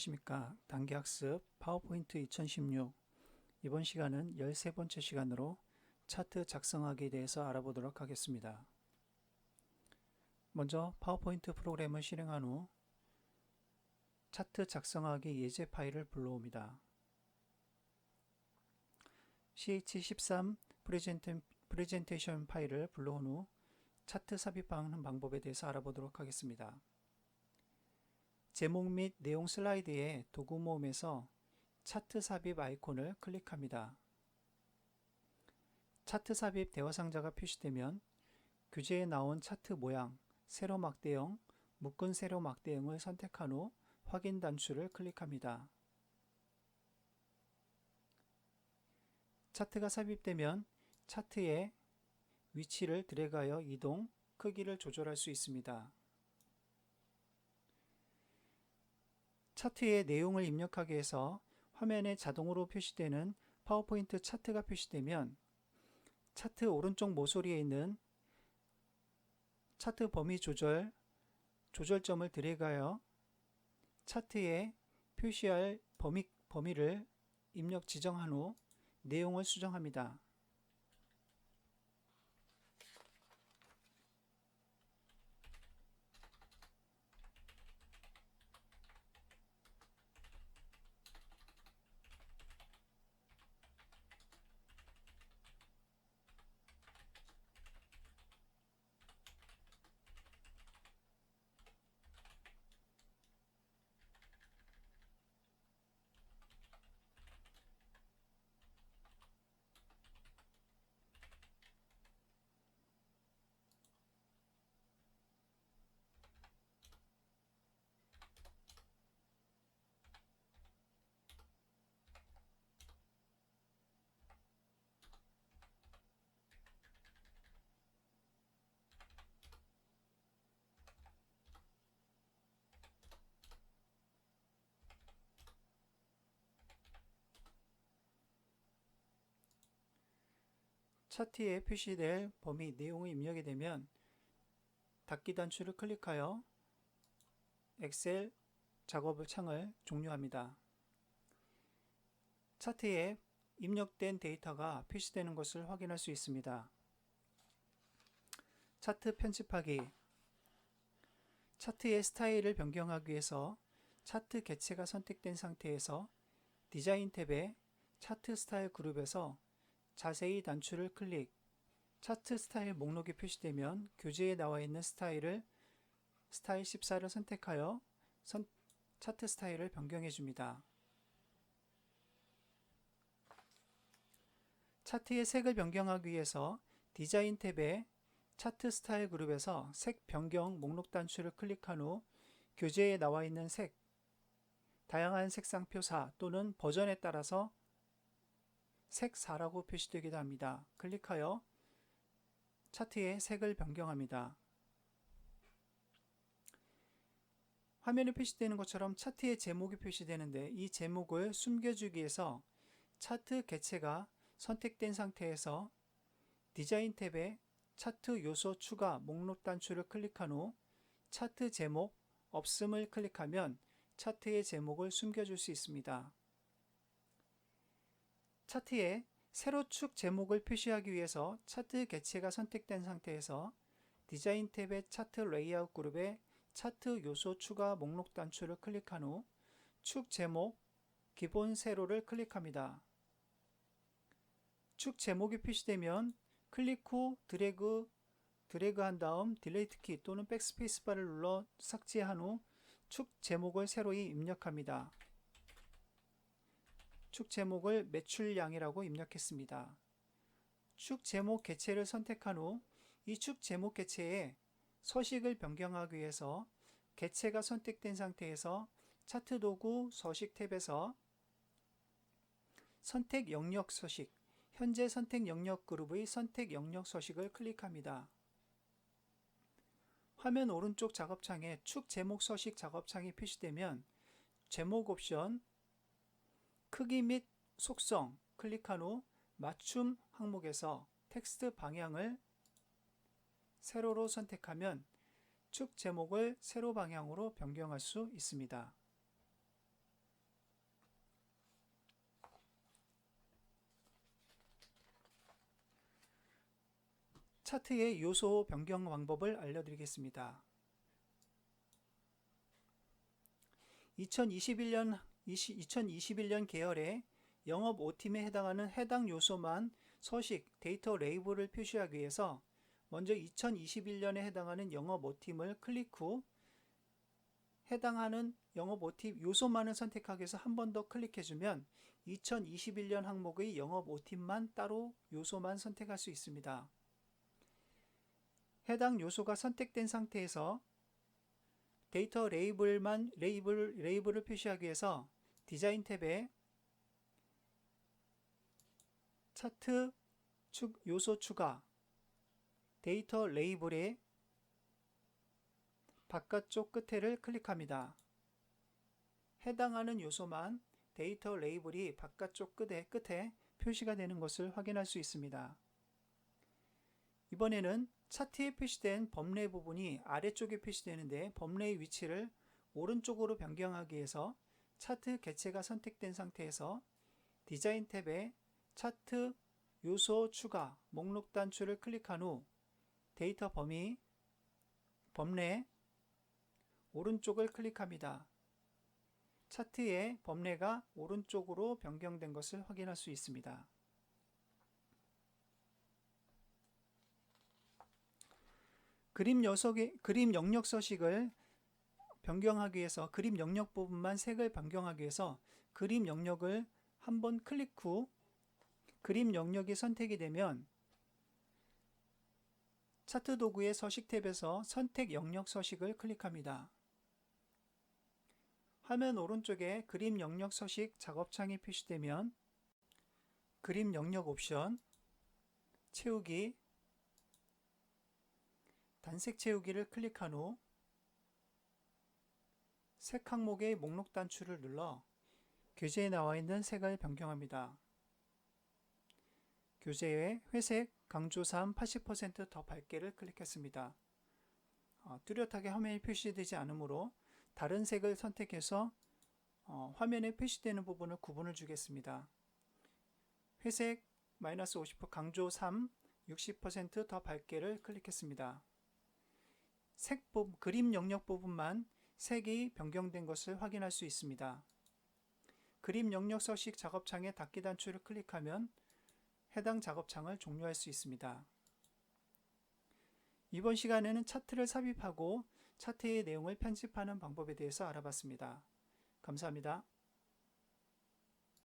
안녕하십니까. 단기학습 파워포인트 2016 이번 시간은 13번째 시간으로 차트 작성하기에 대해서 알아보도록 하겠습니다. 먼저 파워포인트 프로그램을 실행한 후 차트 작성하기 예제 파일을 불러옵니다. ch13 프레젠테, 프레젠테이션 파일을 불러온 후 차트 삽입하는 방법에 대해서 알아보도록 하겠습니다. 제목 및 내용 슬라이드의 도구 모음에서 차트 삽입 아이콘을 클릭합니다. 차트 삽입 대화 상자가 표시되면 규제에 나온 차트 모양, 세로 막대형, 묶은 세로 막대형을 선택한 후 확인 단추를 클릭합니다. 차트가 삽입되면 차트의 위치를 드래그하여 이동, 크기를 조절할 수 있습니다. 차트의 내용을 입력하기 위해서 화면에 자동으로 표시되는 파워포인트 차트가 표시되면 차트 오른쪽 모서리에 있는 차트 범위 조절 조절점을 드래그하여 차트에 표시할 범위, 범위를 입력 지정한 후 내용을 수정합니다. 차트에 표시될 범위 내용을 입력이 되면 닫기 단추를 클릭하여 엑셀 작업을 창을 종료합니다. 차트에 입력된 데이터가 표시되는 것을 확인할 수 있습니다. 차트 편집하기 차트의 스타일을 변경하기 위해서 차트 개체가 선택된 상태에서 디자인 탭에 차트 스타일 그룹에서 자세히 단추를 클릭, 차트 스타일 목록이 표시되면 교재에 나와 있는 스타일을 스타일 14를 선택하여 선, 차트 스타일을 변경해 줍니다. 차트의 색을 변경하기 위해서 디자인 탭에 차트 스타일 그룹에서 색 변경 목록 단추를 클릭한 후 교재에 나와 있는 색, 다양한 색상 표사 또는 버전에 따라서 색 4라고 표시되기도 합니다. 클릭하여 차트의 색을 변경합니다. 화면에 표시되는 것처럼 차트의 제목이 표시되는데 이 제목을 숨겨주기 위해서 차트 개체가 선택된 상태에서 디자인 탭에 차트 요소 추가 목록 단추를 클릭한 후 차트 제목 없음을 클릭하면 차트의 제목을 숨겨줄 수 있습니다. 차트에 세로 축 제목을 표시하기 위해서 차트 개체가 선택된 상태에서 디자인 탭의 차트 레이아웃 그룹에 차트 요소 추가 목록 단추를 클릭한 후 축 제목 기본 세로를 클릭합니다. 축 제목이 표시되면 클릭 후 드래그 드래그 한 다음 딜레이트 키 또는 백스페이스 바를 눌러 삭제한 후 축 제목을 새로이 입력합니다. 축 제목을 매출량이라고 입력했습니다. 축 제목 개체를 선택한 후 이 축 제목 개체에 서식을 변경하기 위해서 개체가 선택된 상태에서 차트 도구 서식 탭에서 선택 영역 서식, 현재 선택 영역 그룹의 선택 영역 서식을 클릭합니다. 화면 오른쪽 작업창에 축 제목 서식 작업창이 표시되면 제목 옵션 크기 및 속성 클릭한 후 맞춤 항목에서 텍스트 방향을 세로로 선택하면 축 제목을 세로 방향으로 변경할 수 있습니다. 차트의 요소 변경 방법을 알려드리겠습니다. 2021년 2021년 계열의 영업 5팀에 해당하는 해당 요소만 서식 데이터 레이블을 표시하기 위해서 먼저 2021년에 해당하는 영업 5팀을 클릭 후 해당하는 영업 5팀 요소만을 선택하기 위해서 한 번 더 클릭해주면 2021년 항목의 영업 5팀만 따로 요소만 선택할 수 있습니다. 해당 요소가 선택된 상태에서 데이터 레이블만 레이블 레이블을 표시하기 위해서 디자인 탭에 차트 추, 요소 추가 데이터 레이블의 바깥쪽 끝에를 클릭합니다. 해당하는 요소만 데이터 레이블이 바깥쪽 끝에, 끝에 표시가 되는 것을 확인할 수 있습니다. 이번에는 차트에 표시된 범례 부분이 아래쪽에 표시되는데 범례의 위치를 오른쪽으로 변경하기 위해서 차트 개체가 선택된 상태에서 디자인 탭에 차트 요소 추가 목록 단추를 클릭한 후 데이터 범위 범례 오른쪽을 클릭합니다. 차트의 범례가 오른쪽으로 변경된 것을 확인할 수 있습니다. 그림 녀석의 그림 영역 서식을 변경하기 위해서 그림 영역 부분만 색을 변경하기 위해서 그림 영역을 한번 클릭 후 그림 영역이 선택이 되면 차트 도구의 서식 탭에서 선택 영역 서식을 클릭합니다. 화면 오른쪽에 그림 영역 서식 작업창이 표시되면 그림 영역 옵션 채우기 단색 채우기를 클릭한 후 색 항목의 목록 단추를 눌러 교재에 나와 있는 색을 변경합니다. 교재에 회색 강조 3 80%더 밝게를 클릭했습니다. 어, 뚜렷하게 화면에 표시되지 않으므로 다른 색을 선택해서 어, 화면에 표시되는 부분을 구분을 주겠습니다. 회색 마이너스 50% 강조 3 60%더 밝게를 클릭했습니다. 색 부분, 그림 영역 부분만 색이 변경된 것을 확인할 수 있습니다. 그림 영역 서식 작업창에 닫기 단추를 클릭하면 해당 작업창을 종료할 수 있습니다. 이번 시간에는 차트를 삽입하고 차트의 내용을 편집하는 방법에 대해서 알아봤습니다. 감사합니다.